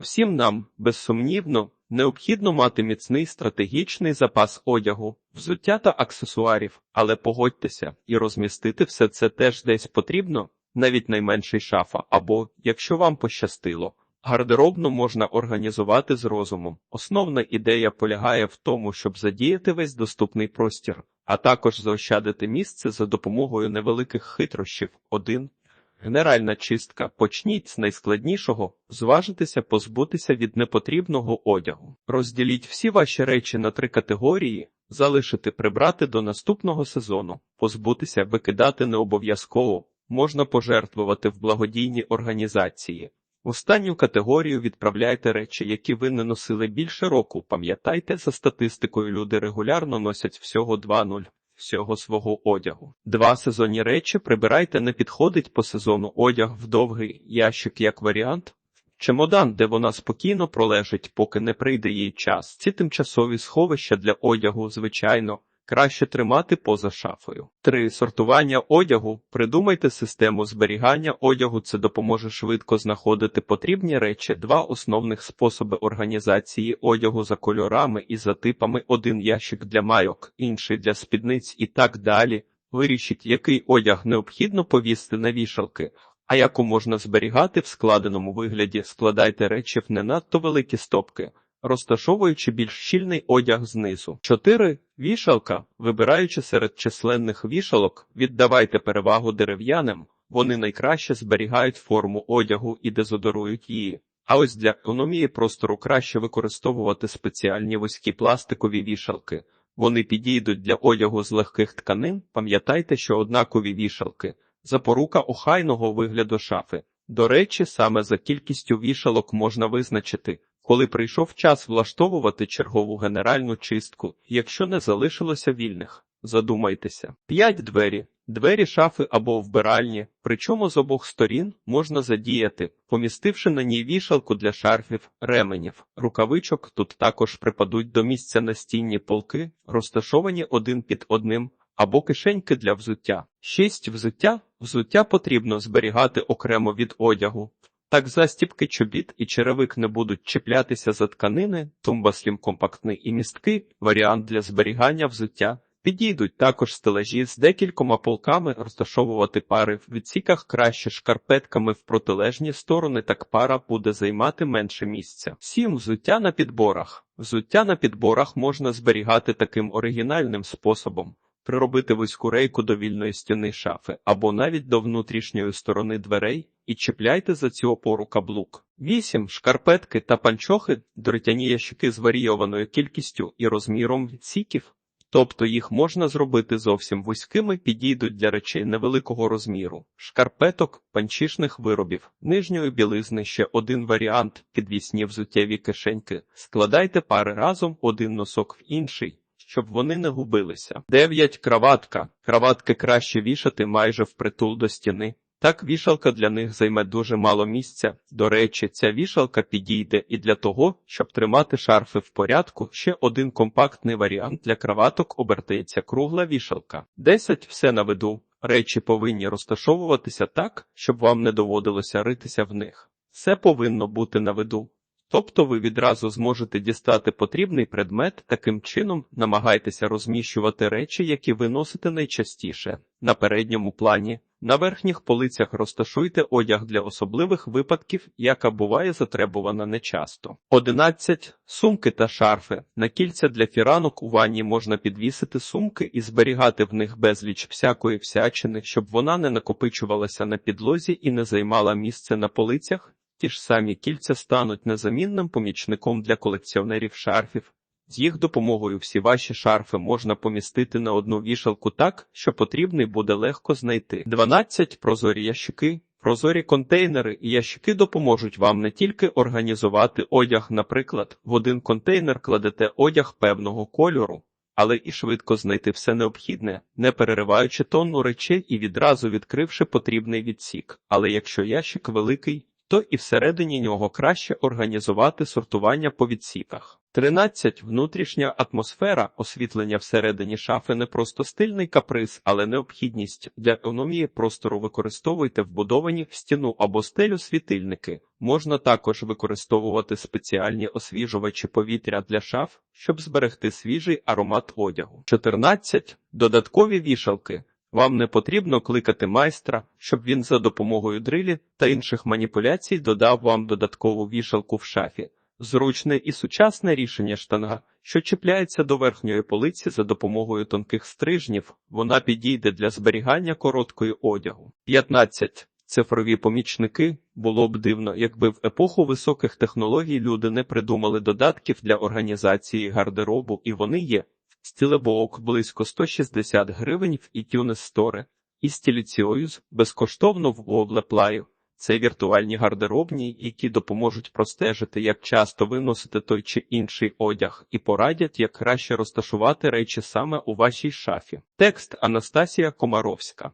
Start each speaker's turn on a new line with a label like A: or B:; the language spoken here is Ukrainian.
A: Всім нам, безсумнівно, необхідно мати міцний стратегічний запас одягу, взуття та аксесуарів, але погодьтеся, і розмістити все це теж десь потрібно, навіть найменший шафа, або, якщо вам пощастило, гардеробну можна організувати з розумом. Основна ідея полягає в тому, щоб задіяти весь доступний простір, а також заощадити місце за допомогою невеликих хитрощів. 1. Генеральна чистка. Почніть з найскладнішого, зважитися позбутися від непотрібного одягу. Розділіть всі ваші речі на три категорії, залишити прибрати до наступного сезону, позбутися викидати не обов'язково, можна пожертвувати в благодійні організації. Останню категорію відправляйте речі, які ви не носили більше року. Пам'ятайте, за статистикою люди регулярно носять всього 2-0 всього свого одягу. Два сезонні речі прибирайте не підходить по сезону одяг в довгий ящик як варіант. Чемодан, де вона спокійно пролежить, поки не прийде її час. Ці тимчасові сховища для одягу, звичайно, краще тримати поза шафою. 3. Сортування одягу. Придумайте систему зберігання одягу. Це допоможе швидко знаходити потрібні речі. Два основних способи організації одягу за кольорами і за типами. Один ящик для майок, інший для спідниць і так далі. Вирішіть, який одяг необхідно повісти на вішалки. А яку можна зберігати в складеному вигляді, складайте речі в не надто великі стопки розташовуючи більш щільний одяг знизу. 4. Вішалка. Вибираючи серед численних вішалок, віддавайте перевагу дерев'яним, вони найкраще зберігають форму одягу і дезодорують її. А ось для економії простору краще використовувати спеціальні вузькі пластикові вішалки. Вони підійдуть для одягу з легких тканин. Пам'ятайте, що однакові вішалки запорука охайного вигляду шафи. До речі, саме за кількістю вішалок можна визначити, коли прийшов час влаштовувати чергову генеральну чистку, якщо не залишилося вільних, задумайтеся. П'ять двері, двері шафи або вбиральні, причому з обох сторін можна задіяти, помістивши на ній вішалку для шарфів, ременів, рукавичок, тут також припадуть до місця настінні полки, розташовані один під одним. Або кишеньки для взуття. Шість взуття. Взуття потрібно зберігати окремо від одягу, так застіпки чобіт і черевик не будуть чіплятися за тканини, тумбаслім компактний і місткий варіант для зберігання взуття. Підійдуть також стелажі з декількома полками, розташовувати пари в відсіках краще шкарпетками в протилежні сторони, так пара буде займати менше місця. Сім взуття на підборах. Взуття на підборах можна зберігати таким оригінальним способом. Приробити вузьку рейку до вільної стіни шафи або навіть до внутрішньої сторони дверей і чіпляйте за цю опору каблук. 8. Шкарпетки та панчохи, дротяні ящики з варійованою кількістю і розміром відсіків, тобто їх можна зробити зовсім вузькими, підійдуть для речей невеликого розміру, шкарпеток, панчішних виробів, нижньої білизни ще один варіант, підвісні взуттєві кишеньки, складайте пари разом один носок в інший. Щоб вони не губилися. 9. Краватка. Краватки краще вішати майже впритул до стіни. Так вішалка для них займе дуже мало місця. До речі, ця вішалка підійде і для того, щоб тримати шарфи в порядку. Ще один компактний варіант для краваток обертається кругла вішалка. 10. Все на виду. Речі повинні розташовуватися так, щоб вам не доводилося ритися в них. Все повинно бути на виду. Тобто ви відразу зможете дістати потрібний предмет, таким чином намагайтеся розміщувати речі, які ви носите найчастіше. На передньому плані, на верхніх полицях розташуйте одяг для особливих випадків, яка буває затребувана нечасто. 11. Сумки та шарфи. На кільця для фіранок у ванні можна підвісити сумки і зберігати в них безліч всякої всячини, щоб вона не накопичувалася на підлозі і не займала місце на полицях. Ті ж самі кільця стануть незамінним помічником для колекціонерів шарфів. З їх допомогою всі ваші шарфи можна помістити на одну вішалку так, що потрібний буде легко знайти. 12. Прозорі ящики. Прозорі контейнери і ящики допоможуть вам не тільки організувати одяг, наприклад, в один контейнер кладете одяг певного кольору, але і швидко знайти все необхідне, не перериваючи тонну речей і відразу відкривши потрібний відсік. Але якщо ящик великий, то і всередині нього краще організувати сортування по відсіках. 13. Внутрішня атмосфера освітлення всередині шафи не просто стильний каприз, але необхідність для економії простору використовуйте вбудовані в стіну або стелю світильники. Можна також використовувати спеціальні освіжувачі повітря для шаф, щоб зберегти свіжий аромат одягу. 14. Додаткові вішалки. Вам не потрібно кликати майстра, щоб він за допомогою дрилі та інших маніпуляцій додав вам додаткову вішалку в шафі. Зручне і сучасне рішення штанга, що чіпляється до верхньої полиці за допомогою тонких стрижнів, вона підійде для зберігання короткої одягу. 15. Цифрові помічники було б дивно, якби в епоху високих технологій люди не придумали додатків для організації гардеробу, і вони є. Стілебоок близько 160 гривень в iTunes Store і стіліціоюз безкоштовно в Play. Це віртуальні гардеробні, які допоможуть простежити, як часто виносити той чи інший одяг, і порадять, як краще розташувати речі саме у вашій шафі. Текст Анастасія Комаровська